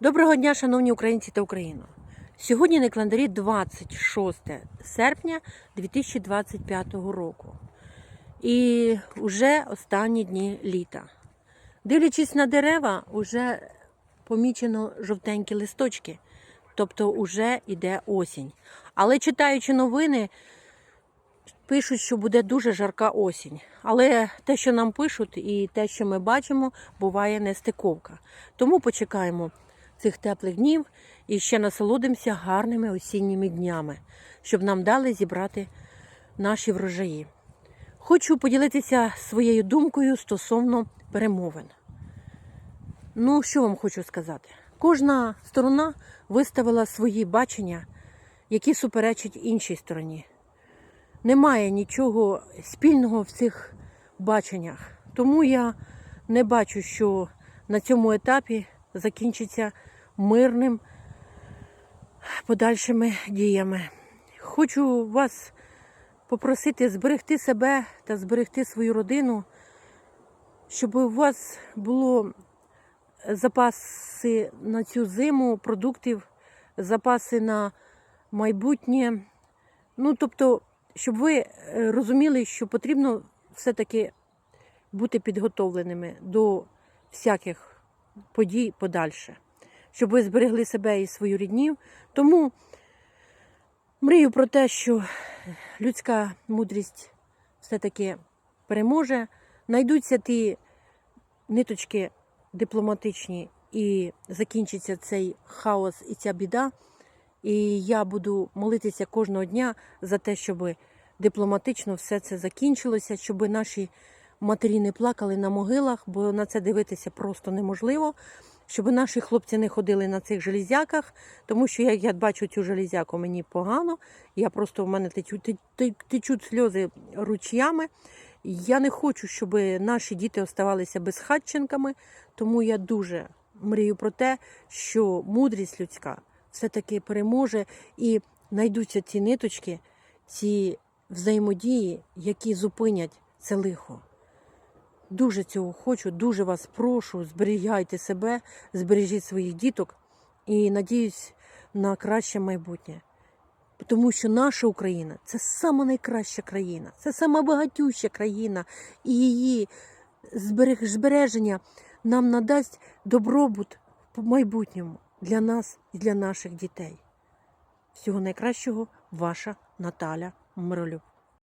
Доброго дня, шановні українці та Україна. Сьогодні на календарі 26 серпня 2025 року. І вже останні дні літа. Дивлячись на дерева, вже помічено жовтенькі листочки, тобто вже йде осінь. Але читаючи новини, пишуть, що буде дуже жарка осінь. Але те, що нам пишуть, і те, що ми бачимо, буває нестиковка. Тому почекаємо цих теплих днів і ще насолодимося гарними осінніми днями, щоб нам дали зібрати наші врожаї. Хочу поділитися своєю думкою стосовно перемовин. Ну, що вам хочу сказати? Кожна сторона виставила свої бачення, які суперечать іншій стороні. Немає нічого спільного в цих баченнях. Тому я не бачу, що на цьому етапі закінчиться мирним подальшими діями. Хочу вас попросити зберегти себе та зберегти свою родину, щоб у вас було запаси на цю зиму продуктів, запаси на майбутнє. Ну, тобто, щоб ви е, розуміли, що потрібно все-таки бути підготовленими до всяких подій подальше, щоб ви зберегли себе і свою ріднів. Тому мрію про те, що людська мудрість все-таки переможе, знайдуться ті ниточки дипломатичні і закінчиться цей хаос і ця біда. І я буду молитися кожного дня за те, щоб дипломатично все це закінчилося, щоб наші матері не плакали на могилах, бо на це дивитися просто неможливо. Щоб наші хлопці не ходили на цих железяках, тому що як я бачу цю железяку, мені погано. Я просто в мене течуть, течуть сльози ручями. Я не хочу, щоб наші діти оставалися безхатченками, тому я дуже мрію про те, що мудрість людська все-таки переможе і знайдуться ці ниточки, ці взаємодії, які зупинять це лихо. Дуже цього хочу, дуже вас прошу, зберігайте себе, збережіть своїх діток і надіюсь на краще майбутнє. Тому що наша Україна це сама найкраща країна, це сама багатюща країна, і її збереження нам надасть добробут в майбутньому для нас і для наших дітей. Всього найкращого, ваша Наталя Миролюб.